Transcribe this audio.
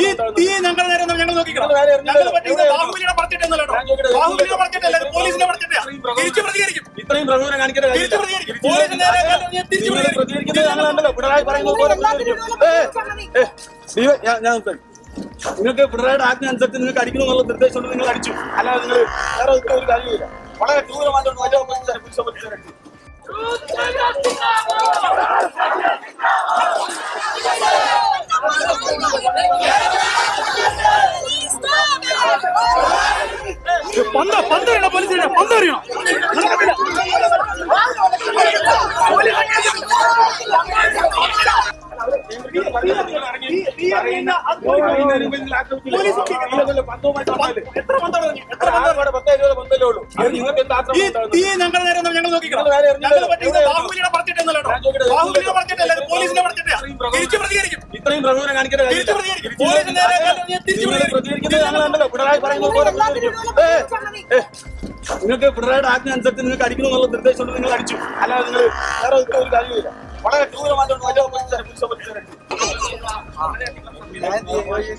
ഈ? തീ ഞങ്ങളുടെ നേരെ ഞങ്ങൾ നോക്കിക്കണം ഞങ്ങൾ ബാഹുബലിയുടെ ബാഹുബലിയുടെ പോലീസിന്റെ തിരിച്ചു പ്രതികരിക്കും. ഇത്രയും പ്രകോപനം കാണിക്കരുത് തിരിച്ചു പ്രതികരിക്കും. പോലീസിന്റെ ഞാൻ തിരിച്ചു പ്രതികരിക്കും. പ്രതികരിക്കുന്നത് ഞങ്ങളുണ്ടല്ലോ പിണറായി പറയുന്നത് പോലെ പ്രതികരിക്കും. ഏ, ഏ, ഞാൻ- ഞാൻ സംസാരിക്കാം. നിങ്ങൾക്ക് പിണറായിയുടെ ആജ്ഞ അനുസരിച്ച് നിങ്ങൾക്ക് അടിക്കണം എന്നുള്ള നിർദ്ദേശം നിങ്ങൾ അടിച്ചു. അല്ലാതെ നിങ്ങൾ വേറെ ഒരു കാര്യമില്ല വളരെ ക്രൂരമായിട്ടാണ് பந்த பந்தரினா பலிசினா பந்தரினா തീ ഞങ്ങളുടെ നേരെ ഞങ്ങൾ നോക്കിക്കണം ബാഹുബലിയുടെ ചോദിക്കട്ടെ, ബാഹുബലിയുടെ ഇത് പോലീസിന്റെ പടച്ചിട്ടാ തിരിച്ചു പ്രതികരിക്കും ഇത്രയും പ്രകോപനം കാണിക്കരുത് നിങ്ങൾക്ക് പിണറായിയുടെ ആജ്ഞ അനുസരിച്ച് നിങ്ങൾക്ക് അടിക്കണം എന്നുള്ള നിർദ്ദേശം നിങ്ങൾ അടിച്ചു അല്ലാതെ നിങ്ങൾ വേറെ ഒരു കാര്യമില്ല വളരെ ക്രൂരമായിട്ടാണ് 啊，来，我也。